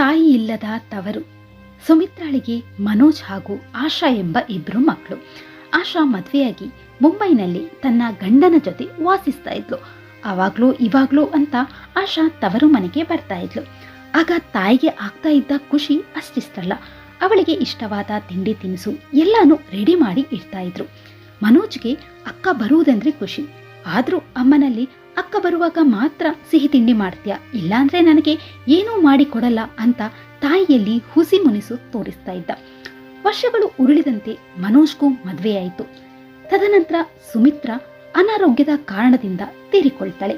ತಾಯಿ ಇಲ್ಲದ ತವರು. ಸುಮಿತ್ರಾಳಿಗೆ ಮನೋಜ್ ಹಾಗೂ ಆಶಾ ಎಂಬ ಇಬ್ಬರು ಮಕ್ಕಳು ಆಶಾ ಮದುವೆಯಾಗಿ ಮುಂಬೈನಲ್ಲಿ ತನ್ನ ಗಂಡನ ಜೊತೆ ವಾಸಿಸ್ತಾ ಇದ್ಲು. ಅವಾಗ್ಲೂ ಇವಾಗ್ಲೂ ಅಂತ ಆಶಾ ತವರು ಮನೆಗೆ ಬರ್ತಾ ಇದ್ಲು. ಆಗ ತಾಯಿಗೆ ಆಗ್ತಾ ಇದ್ದ ಖುಷಿ ಅಷ್ಟಿಷ್ಟಲ್ಲ. ಅವಳಿಗೆ ಇಷ್ಟವಾದ ತಿಂಡಿ ತಿನಿಸು ಎಲ್ಲಾನು ರೆಡಿ ಮಾಡಿ ಇಡ್ತಾ ಇದ್ರು. ಮನೋಜ್ಗೆ ಅಕ್ಕ ಬರುವುದಂದ್ರೆ ಖುಷಿ. ಆದರೂ ಅಮ್ಮನಲ್ಲಿ ಅಕ್ಕ ಬರುವಾಗ ಮಾತ್ರ ಸಿಹಿ ತಿಂಡಿ ಮಾಡ್ತೀಯ? ಇಲ್ಲಾಂದ್ರೆ ನನಗೆ ಏನೂ ಮಾಡಿ ಕೊಡಲ್ಲ ಅಂತ ತಾಯಿಯಲ್ಲಿ ಹುಸಿ ಮುನಿಸು ತೋರಿಸ್ತಾ ಇದ್ದ. ವರ್ಷಗಳು ಉರುಳಿದಂತೆ ಮನೋಜ್ಗೂ ಮದುವೆಯಾಯಿತು ತದನಂತರ ಸುಮಿತ್ರ ಅನಾರೋಗ್ಯದ ಕಾರಣದಿಂದ ತೀರಿಕೊಳ್ತಾಳೆ.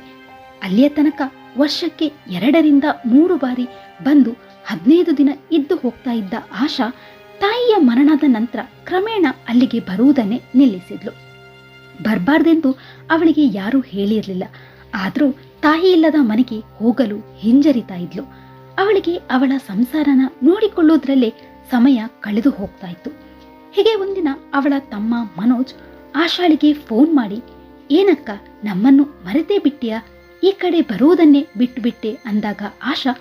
ಅಲ್ಲಿಯ ತನಕ ವರ್ಷಕ್ಕೆ ಎರಡರಿಂದ ಮೂರು ಬಾರಿ ಬಂದು ಹದಿನೈದು ದಿನ ಇದ್ದು ಹೋಗ್ತಾ ಇದ್ದ ಆಶಾ ತಾಯಿಯ ಮರಣದ ನಂತರ ಕ್ರಮೇಣ ಅಲ್ಲಿಗೆ ಬರುವುದನ್ನೇ ನಿಲ್ಲಿಸಿದ್ಲು. ಬರಬಾರ್ದೆಂದು ಅವಳಿಗೆ ಯಾರೂ ಹೇಳಿರಲಿಲ್ಲ. ಆದರೂ ತಾಯಿ ಇಲ್ಲದ ಮನೆಗೆ ಹೋಗಲು ಹಿಂಜರಿತಾ ಇದ್ಲು. ಅವಳಿಗೆ ಅವಳ ಸಂಸಾರನ ನೋಡಿಕೊಳ್ಳುವುದರಲ್ಲೇ ಸಮಯ ಕಳೆದು ಹೋಗ್ತಾ ಇತ್ತು. ಹೀಗೆ ಒಂದಿನ ಅವಳ ತಮ್ಮ ಮನೋಜ್ ಆಶಾಳಿಗೆ ಫೋನ್ ಮಾಡಿ, ಏನಕ್ಕ, ನಮ್ಮನ್ನು ಮರೆತೇ ಬಿಟ್ಟಿಯಾ? ಈ ಕಡೆ ಬರುವುದನ್ನೇ ಬಿಟ್ಟು ಬಿಟ್ಟೆ ಅಂದಾಗ ಆಶಾ,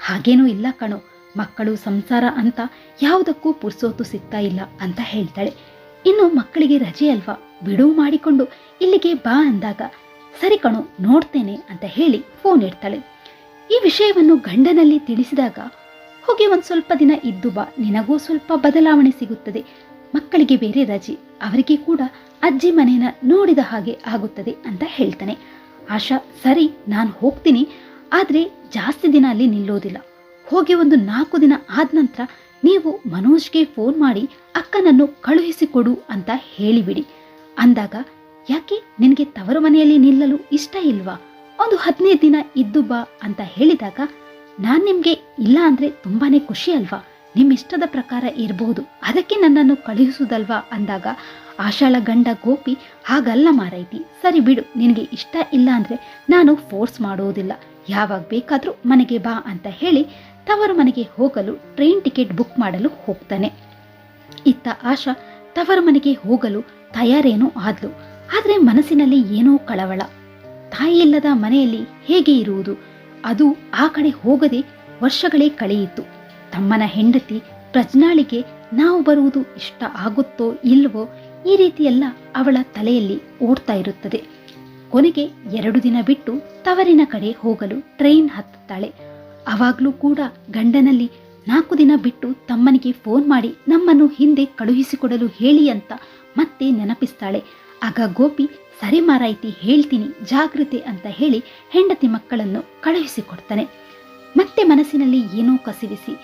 ಹಾಗೇನೂ ಇಲ್ಲ ಕಣೋ, ಮಕ್ಕಳು ಸಂಸಾರ ಅಂತ ಯಾವುದಕ್ಕೂ ಪುರ್ಸೋತು ಸಿಗ್ತಾ ಇಲ್ಲ ಅಂತ ಹೇಳ್ತಾಳೆ. ಇನ್ನು ಮಕ್ಕಳಿಗೆ ರಜೆ ಅಲ್ವಾ? ಬಿಡುವು ಮಾಡಿಕೊಂಡು ಇಲ್ಲಿಗೆ ಬಾ ಅಂದಾಗ ಸರಿ ಕಣು, ನೋಡ್ತೇನೆ ಅಂತ ಹೇಳಿ ಫೋನ್ ಇಡ್ತಾಳೆ ಈ ವಿಷಯವನ್ನು ಗಂಡನಲ್ಲಿ ತಿಳಿಸಿದಾಗ, ಹೋಗಿ ಒಂದು ಸ್ವಲ್ಪ ದಿನ ಇದ್ದು ಬಾ, ನಿನಗೂ ಸ್ವಲ್ಪ ಬದಲಾವಣೆ ಸಿಗುತ್ತದೆ. ಮಕ್ಕಳಿಗೆ ಬೇರೆ ರಜೆ, ಅವರಿಗೆ ಕೂಡ ಅಜ್ಜಿ ಮನೇನ ನೋಡಿದ ಹಾಗೆ ಆಗುತ್ತದೆ ಅಂತ ಹೇಳ್ತಾನೆ. ಆಶಾ, ಸರಿ, ನಾನು ಹೋಗ್ತೀನಿ, ಆದ್ರೆ ಜಾಸ್ತಿ ದಿನ ಅಲ್ಲಿ ನಿಲ್ಲೋದಿಲ್ಲ. ಹೋಗಿ ಒಂದು ನಾಲ್ಕು ದಿನ ಆದ ನಂತರ ನೀವು ಮನೋಜ್ಗೆ ಫೋನ್ ಮಾಡಿ ಅಕ್ಕನನ್ನು ಕಳುಹಿಸಿಕೊಡು ಅಂತ ಹೇಳಿಬಿಡಿ. ಅಂದಾಗ ಯಾಕೆ ನಿನಗೆ ತವರು ಮನೆಯಲ್ಲಿ ನಿಲ್ಲಲು ಇಷ್ಟ ಇಲ್ವಾ? ಒಂದು ಹದಿನೈದು ದಿನ ಇದ್ದು ಬಾ ಅಂತ ಹೇಳಿದಾಗ, ನಾನು ನಿಮಗೆ ಇಲ್ಲ ಅಂದರೆ ತುಂಬಾ ಖುಷಿ ಅಲ್ವಾ? ನಿಮ್ಮ ಇಷ್ಟದ ಪ್ರಕಾರ ಇರಬಹುದು ಅದಕ್ಕೆ ನನ್ನನ್ನು ಕಳುಹಿಸುವುದಲ್ವಾ ಅಂದಾಗ ಆಶಾಳ ಗಂಡ ಗೋಪಿ, ಹಾಗಲ್ಲ ಮಾರೈತಿ. ಸರಿ ಬಿಡು, ನಿನಗೆ ಇಷ್ಟ ಇಲ್ಲ ಅಂದರೆ ನಾನು ಫೋರ್ಸ್ ಮಾಡುವುದಿಲ್ಲ ಯಾವಾಗ ಬೇಕಾದರೂ ಮನೆಗೆ ಬಾ ಅಂತ ಹೇಳಿ ತವರು ಮನೆಗೆ ಹೋಗಲು ಟ್ರೈನ್ ಟಿಕೆಟ್ ಬುಕ್ ಮಾಡಲು ಹೋಗ್ತಾನೆ. ಇತ್ತ ಆಶಾ ತವರು ಮನೆಗೆ ಹೋಗಲು ತಯಾರೇನೋ ಆದ್ಲು. ಆದ್ರೆ ಮನಸ್ಸಿನಲ್ಲಿ ಏನೋ ಕಳವಳ. ತಾಯಿಯಿಲ್ಲದ ಮನೆಯಲ್ಲಿ ಹೇಗೆ ಇರುವುದು? ಅದು ಆ ಕಡೆ ಹೋಗದೆ ವರ್ಷಗಳೇ ಕಳೆಯಿತು. ತಮ್ಮನ ಹೆಂಡತಿ ಪ್ರಜ್ನಾಳಿಗೆ ನಾವು ಬರುವುದು ಇಷ್ಟ ಆಗುತ್ತೋ ಇಲ್ವೋ ಈ ರೀತಿಯೆಲ್ಲ ಅವಳ ತಲೆಯಲ್ಲಿ ಓಡ್ತಾ ಇರುತ್ತದೆ. ಕೊನೆಗೆ ಎರಡು ದಿನ ಬಿಟ್ಟು ತವರಿನ ಕಡೆ ಹೋಗಲು ಟ್ರೈನ್ ಹತ್ತುತ್ತಾಳೆ. ಅವಾಗಲೂ ಕೂಡ ಗಂಡನಲ್ಲಿ ನಾಲ್ಕು ದಿನ ಬಿಟ್ಟು ತಮ್ಮನಿಗೆ ಫೋನ್ ಮಾಡಿ ನಮ್ಮನ್ನು ಹಿಂದೆ ಕಳುಹಿಸಿಕೊಡಲು ಹೇಳಿ ಅಂತ ಮತ್ತೆ ನೆನಪಿಸ್ತಾಳೆ. ಆಗ ಗೋಪಿ, ಸರಿ ಮಾರಾಯ್ತಿ, ಹೇಳ್ತೀನಿ ಜಾಗೃತಿ ಅಂತ ಹೇಳಿ ಹೆಂಡತಿ ಮಕ್ಕಳನ್ನು ಕಳುಹಿಸಿಕೊಡ್ತಾನೆ. ಮತ್ತೆ ಮನಸ್ಸಿನಲ್ಲಿ ಏನೋ ಕಸಿವಿಸಿ,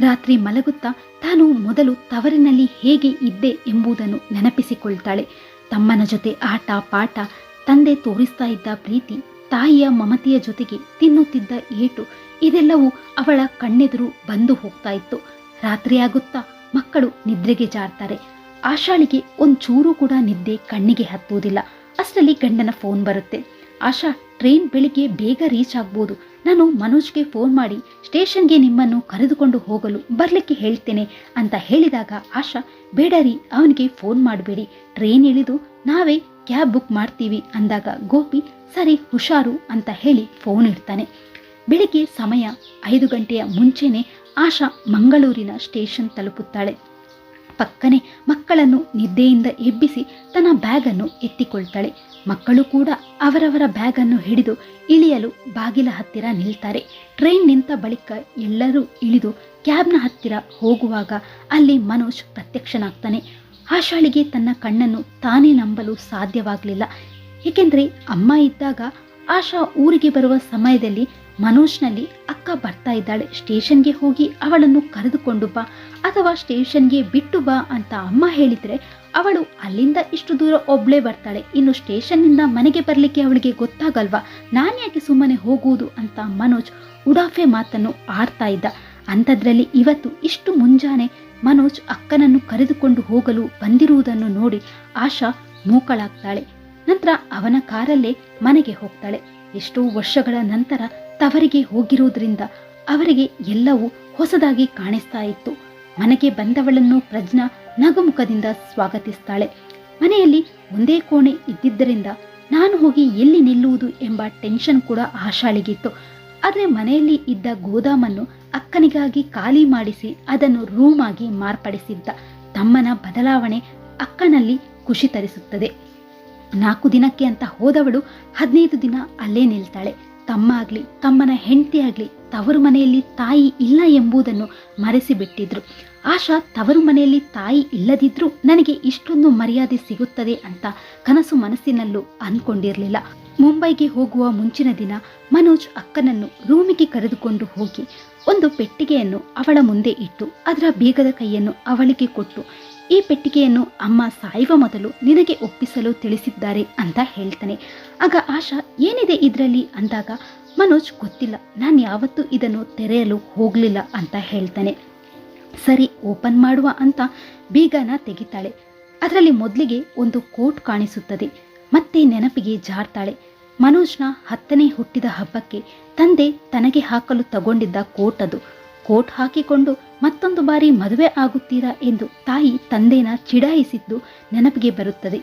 ರಾತ್ರಿ ಮಲಗುತ್ತಾ ತಾನು ಮೊದಲು ತವರಿನಲ್ಲಿ ಹೇಗೆ ಇದ್ದೆ ಎಂಬುದನ್ನು ನೆನಪಿಸಿಕೊಳ್ತಾಳೆ. ತಮ್ಮನ ಜೊತೆ ಆಟ, ಪಾಠ, ತಂದೆ ತೋರಿಸ್ತಾ ಇದ್ದ ಪ್ರೀತಿ, ತಾಯಿಯ ಮಮತೆಯ ಜೊತೆಗೆ ತಿನ್ನುತ್ತಿದ್ದ ಏಟು, ಇದೆಲ್ಲವೂ ಅವಳ ಕಣ್ಣೆದುರು ಬಂದು ಹೋಗ್ತಾ ಇತ್ತು. ರಾತ್ರಿಯಾಗುತ್ತಾ ಮಕ್ಕಳು ನಿದ್ರೆಗೆ ಜಾರ್ತಾರೆ. ಆಶಾಳಿಗೆ ಒಂಚೂರು ಕೂಡ ನಿದ್ದೆ ಕಣ್ಣಿಗೆ ಹತ್ತುವುದಿಲ್ಲ. ಅಷ್ಟರಲ್ಲಿ ಗಂಡನ ಫೋನ್ ಬರುತ್ತೆ. ಆಶಾ, ಟ್ರೈನ್ ಬೆಳಿಗ್ಗೆ ಬೇಗ ರೀಚ್ ಆಗ್ಬೋದು. ನಾನು ಮನೋಜ್ಗೆ ಫೋನ್ ಮಾಡಿ, ಸ್ಟೇಷನ್ಗೆ ನಿಮ್ಮನ್ನು ಕರೆದುಕೊಂಡು ಹೋಗಲು ಬರಲಿಕ್ಕೆ ಹೇಳ್ತೇನೆ ಅಂತ ಹೇಳಿದಾಗ ಆಶಾ, ಬೇಡ ರೀ, ಅವನಿಗೆ ಫೋನ್ ಮಾಡಬೇಡಿ. ಟ್ರೈನ್ ಇಳಿದು ನಾವೇ ಕ್ಯಾಬ್ ಬುಕ್ ಮಾಡ್ತೀವಿ ಅಂದಾಗ ಗೋಪಿ, ಸರಿ, ಹುಷಾರು ಅಂತ ಹೇಳಿ ಫೋನ್ ಇಡ್ತಾನೆ. ಬೆಳಿಗ್ಗೆ ಸಮಯ ಐದು ಗಂಟೆಯ ಮುಂಚೆನೆ ಆಶಾ ಮಂಗಳೂರಿನ ಸ್ಟೇಷನ್ ತಲುಪುತ್ತಾಳೆ. ಪಕ್ಕನೆ ಮಕ್ಕಳನ್ನು ನಿದ್ದೆಯಿಂದ ಎಬ್ಬಿಸಿ ತನ್ನ ಬ್ಯಾಗನ್ನು ಎತ್ತಿಕೊಳ್ತಾಳೆ. ಮಕ್ಕಳು ಕೂಡ ಅವರವರ ಬ್ಯಾಗನ್ನು ಹಿಡಿದು ಇಳಿಯಲು ಬಾಗಿಲ ಹತ್ತಿರ ನಿಲ್ತಾರೆ. ಟ್ರೈನ್ ನಿಂತ ಬಳಿಕ ಎಲ್ಲರೂ ಇಳಿದು ಕ್ಯಾಬ್ನ ಹತ್ತಿರ ಹೋಗುವಾಗ ಅಲ್ಲಿ ಮನೋಜ್ ಪ್ರತ್ಯಕ್ಷನಾಗ್ತಾನೆ. ಆಶಾಳಿಗೆ ತನ್ನ ಕಣ್ಣನ್ನು ತಾನೇ ನಂಬಲು ಸಾಧ್ಯವಾಗಲಿಲ್ಲ. ಏಕೆಂದರೆ ಅಮ್ಮ ಇದ್ದಾಗ ಆಶಾ ಊರಿಗೆ ಬರುವ ಸಮಯದಲ್ಲಿ ಮನೋಜ್ನಲ್ಲಿ ಅಕ್ಕ ಬರ್ತಾ ಇದ್ದಾಳೆ. ಸ್ಟೇಷನ್ಗೆ ಹೋಗಿ ಅವಳನ್ನು ಕರೆದುಕೊಂಡು ಬಾ. ಅಥವಾ ಸ್ಟೇಷನ್ಗೆ ಬಿಟ್ಟು ಬಾ ಅಂತ ಅಮ್ಮ ಹೇಳಿದ್ರೆ ಅವಳು ಅಲ್ಲಿಂದ ಇಷ್ಟು ದೂರ ಒಬ್ಳೇ ಬರ್ತಾಳೆ. ಇನ್ನು ಸ್ಟೇಷನ್ನಿಂದ ಮನೆಗೆ ಬರಲಿಕ್ಕೆ ಅವಳಿಗೆ ಗೊತ್ತಾಗಲ್ವಾ? ನಾನು ಯಾಕೆ ಸುಮ್ಮನೆ ಹೋಗುವುದು ಅಂತ ಮನೋಜ್ ಉಡಾಫೆ ಮಾತನ್ನು ಆಡ್ತಾ ಇದ್ದ. ಅಂಥದ್ರಲ್ಲಿ ಇವತ್ತು ಇಷ್ಟು ಮುಂಜಾನೆ ಮನೋಜ್ ಅಕ್ಕನನ್ನು ಕರೆದುಕೊಂಡು ಹೋಗಲು ಬಂದಿರುವುದನ್ನು ನೋಡಿ ಆಶಾ ಮೂಕಳಾಗ್ತಾಳೆ. ನಂತರ ಅವನ ಕಾರಲ್ಲೇ ಮನೆಗೆ ಹೋಗ್ತಾಳೆ. ಎಷ್ಟೋ ವರ್ಷಗಳ ನಂತರ ತವರಿಗೆ ಹೋಗಿರುವುದರಿಂದ ಅವರಿಗೆ ಎಲ್ಲವೂ ಹೊಸದಾಗಿ ಕಾಣಿಸ್ತಾ ಇತ್ತು. ಮನೆಗೆ ಬಂದವಳನ್ನು ಪ್ರಜ್ಞಾ ನಗುಮುಖದಿಂದ ಸ್ವಾಗತಿಸ್ತಾಳೆ. ಮನೆಯಲ್ಲಿ ಒಂದೇ ಕೋಣೆ ಇದ್ದಿದ್ದರಿಂದ ನಾನು ಹೋಗಿ ಎಲ್ಲಿ ನಿಲ್ಲುವುದು ಎಂಬ ಟೆನ್ಷನ್ ಕೂಡ ಆಶಾಳಿಗಿತ್ತು ಆದರೆ ಮನೆಯಲ್ಲಿ ಇದ್ದ ಗೋದಾಮನ್ನು ಅಕ್ಕನಿಗಾಗಿ ಖಾಲಿ ಮಾಡಿಸಿ ಅದನ್ನು ರೂಮ್ ಆಗಿ ಮಾರ್ಪಡಿಸಿದ್ದ ತಮ್ಮನ ಬದಲಾವಣೆ ಅಕ್ಕನಲ್ಲಿ ಖುಷಿ ತರಿಸುತ್ತದೆ. ನಾಲ್ಕು ದಿನಕ್ಕೆ ಅಂತ ಹೋದವಳು ಹದಿನೈದು ದಿನ ಅಲ್ಲೇ ನಿಲ್ತಾಳೆ. ತಮ್ಮ ಆಗ್ಲಿ ತಮ್ಮನ ಹೆಂಡತಿ ಆಗಲಿ ತವರು ಮನೆಯಲ್ಲಿ ತಾಯಿ ಇಲ್ಲ ಎಂಬುದನ್ನು ಮರೆಸಿಬಿಟ್ಟಿದ್ರು. ಆಶಾ ತವರು ಮನೆಯಲ್ಲಿ ತಾಯಿ ಇಲ್ಲದಿದ್ರೂ ನನಗೆ ಇಷ್ಟೊಂದು ಮರ್ಯಾದೆ ಸಿಗುತ್ತದೆ ಅಂತ ಕನಸು ಮನಸ್ಸಿನಲ್ಲೂ ಅಂದ್ಕೊಂಡಿರಲಿಲ್ಲ ಮುಂಬೈಗೆ ಹೋಗುವ ಮುಂಚಿನ ದಿನ ಮನೋಜ್ ಅಕ್ಕನನ್ನು ರೂಮಿಗೆ ಕರೆದುಕೊಂಡು ಹೋಗಿ ಒಂದು ಪೆಟ್ಟಿಗೆಯನ್ನು ಅವಳ ಮುಂದೆ ಇಟ್ಟು ಅದರ ಬೀಗದ ಕೈಯನ್ನು ಅವಳಿಗೆ ಕೊಟ್ಟು, ಈ ಪೆಟ್ಟಿಗೆಯನ್ನು ಅಮ್ಮ ಸಾಯುವ ಮೊದಲು ನಿನಗೆ ಒಪ್ಪಿಸಲು ತಿಳಿಸಿದ್ದಾರೆ ಅಂತ ಹೇಳ್ತಾನೆ. ಆಗ ಆಶಾ, ಏನಿದೆ ಇದರಲ್ಲಿ? ಅಂದಾಗ ಮನೋಜ್, ಗೊತ್ತಿಲ್ಲ. ನಾನು ಯಾವತ್ತೂ ಇದನ್ನು ತೆರೆಯಲು ಹೋಗಲಿಲ್ಲ ಅಂತ ಹೇಳ್ತಾನೆ. ಸರಿ, ಓಪನ್ ಮಾಡುವ ಅಂತ ಬೀಗನ ತೆಗಿತಾಳೆ. ಅದರಲ್ಲಿ ಮೊದಲಿಗೆ ಒಂದು ಕೋಟ್ ಕಾಣಿಸುತ್ತದೆ, ಮತ್ತೆ ನೆನಪಿಗೆ ಜಾರ್ತಾಳೆ. ಮನೋಜ್ನ ಹತ್ತನೇ ಹುಟ್ಟಿದ ಹಬ್ಬಕ್ಕೆ ತಂದೆ ತನಗೆ ಹಾಕಲು ತಗೊಂಡಿದ್ದ ಕೋಟ್ ಅದು. ಕೋಟ್ ಹಾಕಿಕೊಂಡು ಮತ್ತೊಂದು ಬಾರಿ ಮದುವೆ ಆಗುತ್ತೀರಾ ಎಂದು ತಾಯಿ ತಂದೆನ ಚಿಡಾಯಿಸಿದ್ದು ನೆನಪಿಗೆ ಬರುತ್ತದೆ.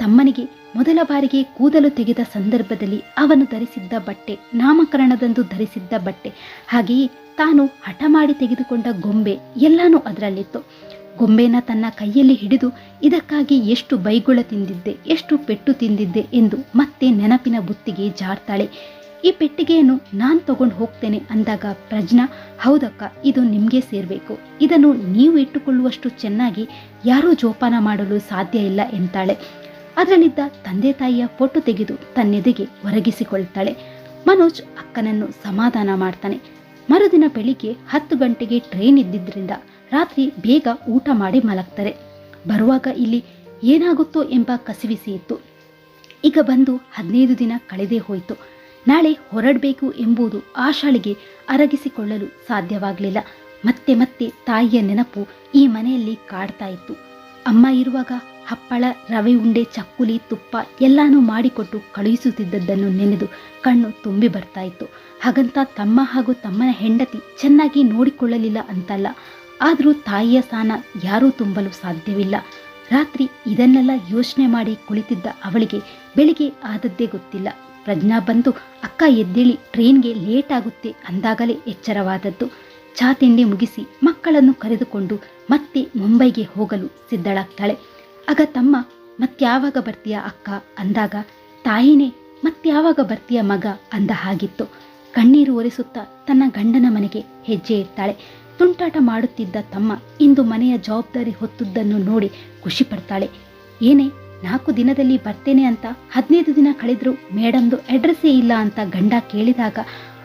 ತಮ್ಮನಿಗೆ ಮೊದಲ ಬಾರಿಗೆ ಕೂದಲು ತೆಗೆದ ಸಂದರ್ಭದಲ್ಲಿ ಅವನು ಧರಿಸಿದ್ದ ಬಟ್ಟೆ, ನಾಮಕರಣದಂದು ಧರಿಸಿದ್ದ ಬಟ್ಟೆ. ಹಾಗೆಯೇ ತಾನು ಹಠ ಮಾಡಿ ತೆಗೆದುಕೊಂಡ ಗೊಂಬೆ ಎಲ್ಲಾನು ಅದರಲ್ಲಿತ್ತು. ಗೊಂಬೆನ ತನ್ನ ಕೈಯಲ್ಲಿ ಹಿಡಿದು ಇದಕ್ಕಾಗಿ ಎಷ್ಟು ಬೈಗುಳ ತಿಂದಿದ್ದೆ, ಎಷ್ಟು ಪೆಟ್ಟು ತಿಂದಿದ್ದೆ ಎಂದು ಮತ್ತೆ ನೆನಪಿನ ಬುತ್ತಿಗೆ ಜಾರ್ತಾಳೆ. ಈ ಪೆಟ್ಟಿಗೆಯನ್ನು ನಾನು ತಗೊಂಡು ಹೋಗ್ತೇನೆ ಅಂದಾಗ ಪ್ರಜ್ಞಾ ಹೌದಕ್ಕ, ಇದು ನಿಮಗೆ ಸೇರಬೇಕು. ಇದನ್ನು ನೀವು ಇಟ್ಟುಕೊಳ್ಳುವಷ್ಟು ಚೆನ್ನಾಗಿ ಯಾರೂ ಜೋಪಾನ ಮಾಡಲು ಸಾಧ್ಯ ಇಲ್ಲ ಎಂತಾಳೆ. ಅದರಲ್ಲಿದ್ದ ತಂದೆ ತಾಯಿಯ ಫೋಟೋ ತೆಗೆದು ತನ್ನೆದೆಗೆ ಒರಗಿಸಿಕೊಳ್ತಾಳೆ. ಮನೋಜ್ ಅಕ್ಕನನ್ನು ಸಮಾಧಾನ ಮಾಡ್ತಾನೆ. ಮರುದಿನ ಬೆಳಿಗ್ಗೆ ಹತ್ತು ಗಂಟೆಗೆ ಟ್ರೈನ್ ಇದ್ದಿದ್ದರಿಂದ ರಾತ್ರಿ ಬೇಗ ಊಟ ಮಾಡಿ ಮಲಗ್ತಾರೆ. ಬರುವಾಗ ಇಲ್ಲಿ ಏನಾಗುತ್ತೋ ಎಂಬ ಕಸಿವಿಸಿ ಇತ್ತು. ಈಗ ಬಂದು ಹದಿನೈದು ದಿನ ಕಳೆದೇ ಹೋಯಿತು. ನಾಳೆ ಹೊರಡಬೇಕು ಎಂಬುದು ಆಶಾಳಿಗೆ ಅರಗಿಸಿಕೊಳ್ಳಲು ಸಾಧ್ಯವಾಗಲಿಲ್ಲ. ಮತ್ತೆ ಮತ್ತೆ ತಾಯಿಯ ನೆನಪು ಈ ಮನೆಯಲ್ಲಿ ಕಾಡ್ತಾ ಇತ್ತು. ಅಮ್ಮ ಇರುವಾಗ ಹಪ್ಪಳ, ರವೆ ಉಂಡೆ, ಚಕ್ಕುಲಿ, ತುಪ್ಪ ಎಲ್ಲಾನು ಮಾಡಿಕೊಟ್ಟು ಕಳುಹಿಸುತ್ತಿದ್ದದ್ದನ್ನು ನೆನೆದು ಕಣ್ಣು ತುಂಬಿ ಬರ್ತಾ ಇತ್ತು ಹಾಗಂತ ತಮ್ಮ ಹಾಗೂ ತಮ್ಮನ ಹೆಂಡತಿ ಚೆನ್ನಾಗಿ ನೋಡಿಕೊಳ್ಳಲಿಲ್ಲ ಅಂತಲ್ಲ. ಆದರೂ ತಾಯಿಯ ಸ್ಥಾನ ಯಾರೂ ತುಂಬಲು ಸಾಧ್ಯವಿಲ್ಲ. ರಾತ್ರಿ ಇದನ್ನೆಲ್ಲ ಯೋಚನೆ ಮಾಡಿ ಕುಳಿತಿದ್ದ ಅವಳಿಗೆ ಬೆಳಿಗ್ಗೆ ಆದದ್ದೇ ಗೊತ್ತಿಲ್ಲ. ಪ್ರಜ್ಞಾ ಬಂದು, ಅಕ್ಕ ಎದ್ದೇಳಿ, ಟ್ರೈನ್ಗೆ ಲೇಟ್ ಆಗುತ್ತೆ ಅಂದಾಗಲೇ ಎಚ್ಚರವಾದದ್ದು. ಚಾ ತಿಂಡಿ ಮುಗಿಸಿ ಮಕ್ಕಳನ್ನು ಕರೆದುಕೊಂಡು ಮತ್ತೆ ಮುಂಬೈಗೆ ಹೋಗಲು ಸಿದ್ಧಳಾಗ್ತಾಳೆ. ಆಗ ತಮ್ಮ, ಮತ್ಯಾವಾಗ ಬರ್ತೀಯ ಅಕ್ಕ ಅಂದಾಗ, ತಾಯಿನೇ, ಮತ್ಯಾವಾಗ ಬರ್ತೀಯ ಮಗ ಅಂದ ಹಾಗಿತ್ತು. ಕಣ್ಣೀರು ಒರೆಸುತ್ತಾ ತನ್ನ ಗಂಡನ ಮನೆಗೆ ಹೆಜ್ಜೆ ಇರ್ತಾಳೆ ತುಂಟಾಟ ಮಾಡುತ್ತಿದ್ದ ತಮ್ಮ ಇಂದು ಮನೆಯ ಜವಾಬ್ದಾರಿ ಹೊತ್ತುದ್ದನ್ನು ನೋಡಿ ಖುಷಿ ಪಡ್ತಾಳೆ. ಏನೇ, ನಾಲ್ಕು ದಿನದಲ್ಲಿ ಬರ್ತೇನೆ ಅಂತ ಹದಿನೈದು ದಿನ ಕಳೆದರೂ ಮೇಡಮ್ದು ಅಡ್ರೆಸ್ಸೇ ಇಲ್ಲ ಅಂತ ಗಂಡ ಕೇಳಿದಾಗ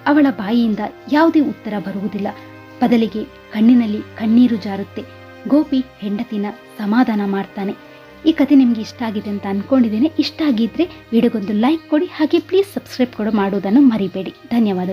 ಅವಳ ಬಾಯಿಯಿಂದ ಯಾವುದೇ ಉತ್ತರ ಬರುವುದಿಲ್ಲ. ಬದಲಿಗೆ ಕಣ್ಣಿನಲ್ಲಿ ಕಣ್ಣೀರು ಜಾರುತ್ತೆ. ಗೋಪಿ ಹೆಂಡತಿನ ಸಮಾಧಾನ ಮಾಡ್ತಾನೆ. ಈ ಕತೆ ನಿಮಗೆ ಇಷ್ಟ ಆಗಿದೆ ಅಂತ ಅನ್ಕೊಂಡಿದ್ದೇನೆ. ಇಷ್ಟ ಆಗಿದ್ರೆ ವಿಡಿಯೋಗೊಂದು ಲೈಕ್ ಕೊಡಿ. ಹಾಗೆ ಪ್ಲೀಸ್ ಸಬ್ಸ್ಕ್ರೈಬ್ ಕೂಡ ಮಾಡೋದನ್ನು ಮರಿಬೇಡಿ. ಧನ್ಯವಾದಗಳು.